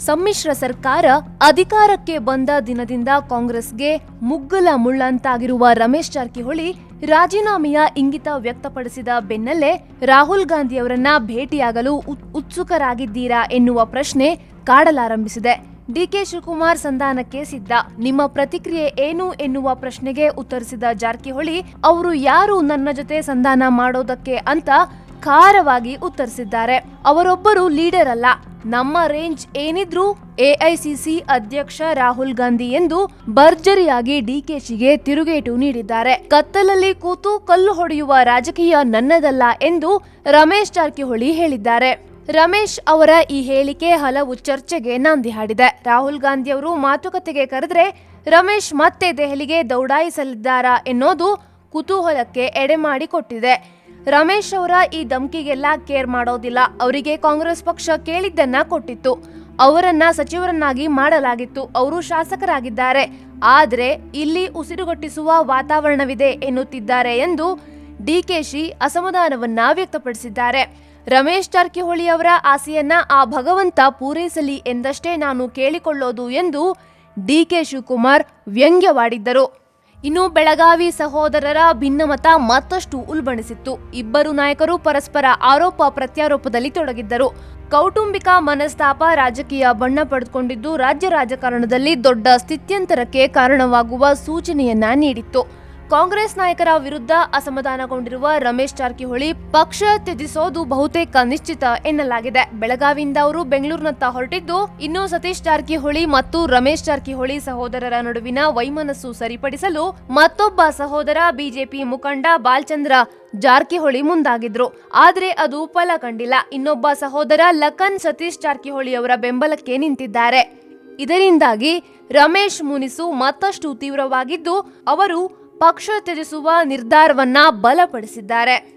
ಸಮ್ಮಿಶ್ರ ಸರ್ಕಾರ ಅಧಿಕಾರಕ್ಕೆ ಬಂದ ದಿನದಿಂದ ಕಾಂಗ್ರೆಸ್ಗೆ ಮುಗ್ಗಲ ಮುಳ್ಳಂತಾಗಿರುವ ರಮೇಶ್ ಜಾರಕಿಹೊಳಿ ರಾಜೀನಾಮೆಯ ಇಂಗಿತ ವ್ಯಕ್ತಪಡಿಸಿದ ಬೆನ್ನಲ್ಲೇ ರಾಹುಲ್ ಗಾಂಧಿಯವರನ್ನ ಭೇಟಿಯಾಗಲು ಉತ್- ಉತ್ಸುಕರಾಗಿದ್ದೀರಾ ಎನ್ನುವ ಪ್ರಶ್ನೆ ಕಾಡಲಾರಂಭಿಸಿದೆ. ಡಿಕೆ ಶಿವಕುಮಾರ್ ಸಂಧಾನಕ್ಕೆ ಸಿದ್ಧ. ನಿಮ್ಮ ಪ್ರತಿಕ್ರಿಯೆ ಏನು ಎನ್ನುವ ಪ್ರಶ್ನೆಗೆ ಉತ್ತರಿಸಿದ ಜಾರಕಿಹೊಳಿ, ಅವರು ಯಾರು ನನ್ನ ಜೊತೆ ಸಂಧಾನ ಮಾಡೋದಕ್ಕೆ? ಅಂತ ಖಾರವಾಗಿ ಉತ್ತರಿಸಿದ್ದಾರೆ. ಅವರೊಬ್ಬರು ಲೀಡರ್ ಅಲ್ಲ. ನಮ್ಮ ರೇಂಜ್ ಏನಿದ್ರು ಎಐಸಿಸಿ ಅಧ್ಯಕ್ಷ ರಾಹುಲ್ ಗಾಂಧಿ ಎಂದು ಭರ್ಜರಿಯಾಗಿ ಡಿಕೆಶಿಗೆ ತಿರುಗೇಟು ನೀಡಿದ್ದಾರೆ. ಕತ್ತಲಲ್ಲಿ ಕೂತು ಕಲ್ಲು ಹೊಡೆಯುವ ರಾಜಕೀಯ ನನ್ನದಲ್ಲ ಎಂದು ರಮೇಶ್ ಜಾರಕಿಹೊಳಿ ಹೇಳಿದ್ದಾರೆ. ರಮೇಶ್ ಅವರ ಈ ಹೇಳಿಕೆ ಹಲವು ಚರ್ಚೆಗೆ ನಾಂದಿ ಹಾಡಿದೆ. ರಾಹುಲ್ ಗಾಂಧಿ ಅವರು ಮಾತುಕತೆಗೆ ಕರೆದ್ರೆ ರಮೇಶ್ ಮತ್ತೆ ದೆಹಲಿಗೆ ದೌಡಾಯಿಸಲಿದ್ದಾರಾ ಎನ್ನೋದು ಕುತೂಹಲಕ್ಕೆ ಎಡೆ ಮಾಡಿಕೊಟ್ಟಿದೆ. ರಮೇಶ್ ಅವರ ಈ ಧಮಕಿಗೆಲ್ಲ ಕೇರ್ ಮಾಡೋದಿಲ್ಲ. ಅವರಿಗೆ ಕಾಂಗ್ರೆಸ್ ಪಕ್ಷ ಕೇಳಿದ್ದನ್ನ ಕೊಟ್ಟಿತ್ತು. ಅವರನ್ನ ಸಚಿವರನ್ನಾಗಿ ಮಾಡಲಾಗಿತ್ತು. ಅವರು ಶಾಸಕರಾಗಿದ್ದಾರೆ. ಆದರೆ ಇಲ್ಲಿ ಉಸಿರುಗಟ್ಟಿಸುವ ವಾತಾವರಣವಿದೆ ಎನ್ನುತ್ತಿದ್ದಾರೆ ಎಂದು ಡಿಕೆಶಿ ಅಸಮಾಧಾನವನ್ನ ವ್ಯಕ್ತಪಡಿಸಿದ್ದಾರೆ. ರಮೇಶ್ ಜಾರಕಿಹೊಳಿ ಅವರ ಆಸೆಯನ್ನ ಆ ಭಗವಂತ ಪೂರೈಸಲಿ ಎಂದಷ್ಟೇ ನಾನು ಕೇಳಿಕೊಳ್ಳೋದು ಎಂದು ಡಿಕೆ ಶಿವಕುಮಾರ್ ವ್ಯಂಗ್ಯವಾಡಿದ್ದರು. ಇನ್ನು ಬೆಳಗಾವಿ ಸಹೋದರರ ಭಿನ್ನಮತ ಮತ್ತಷ್ಟು ಉಲ್ಬಣಿಸಿತ್ತು. ಇಬ್ಬರು ನಾಯಕರು ಪರಸ್ಪರ ಆರೋಪ ಪ್ರತ್ಯಾರೋಪದಲ್ಲಿ ತೊಡಗಿದ್ದರು. ಕೌಟುಂಬಿಕ ಮನಸ್ತಾಪ ರಾಜಕೀಯ ಬಣ್ಣ ಪಡೆದುಕೊಂಡಿದ್ದು, ರಾಜ್ಯ ರಾಜಕಾರಣದಲ್ಲಿ ದೊಡ್ಡ ಸ್ಥಿತ್ಯಂತರಕ್ಕೆ ಕಾರಣವಾಗುವ ಸೂಚನೆಯನ್ನ ನೀಡಿತ್ತು. ಕಾಂಗ್ರೆಸ್ ನಾಯಕರ ವಿರುದ್ಧ ಅಸಮಾಧಾನಗೊಂಡಿರುವ ರಮೇಶ್ ಜಾರಕಿಹೊಳಿ ಪಕ್ಷ ತ್ಯಜಿಸೋದು ಬಹುತೇಕ ನಿಶ್ಚಿತ ಎನ್ನಲಾಗಿದೆ. ಬೆಳಗಾವಿಯಿಂದ ಅವರು ಬೆಂಗಳೂರಿನತ್ತ ಹೊರಟಿದ್ದು, ಇನ್ನು ಸತೀಶ್ ಜಾರಕಿಹೊಳಿ ಮತ್ತು ರಮೇಶ್ ಜಾರಕಿಹೊಳಿ ಸಹೋದರರ ನಡುವಿನ ವೈಮನಸ್ಸು ಸರಿಪಡಿಸಲು ಮತ್ತೊಬ್ಬ ಸಹೋದರ ಬಿಜೆಪಿ ಮುಖಂಡ ಬಾಲ್ಚಂದ್ರ ಜಾರಕಿಹೊಳಿ ಮುಂದಾಗಿದ್ರು. ಆದರೆ ಅದು ಫಲ ಕಂಡಿಲ್ಲ. ಇನ್ನೊಬ್ಬ ಸಹೋದರ ಲಖನ್ ಸತೀಶ್ ಜಾರಕಿಹೊಳಿ ಅವರ ಬೆಂಬಲಕ್ಕೆ ನಿಂತಿದ್ದಾರೆ. ಇದರಿಂದಾಗಿ ರಮೇಶ್ ಮುನಿಸು ಮತ್ತಷ್ಟು ತೀವ್ರವಾಗಿದ್ದು, ಅವರು ಪಕ್ಷ ತ್ಯಜಿಸುವ ನಿರ್ಧಾರವನ್ನ ಬಲಪಡಿಸಿದ್ದಾರೆ.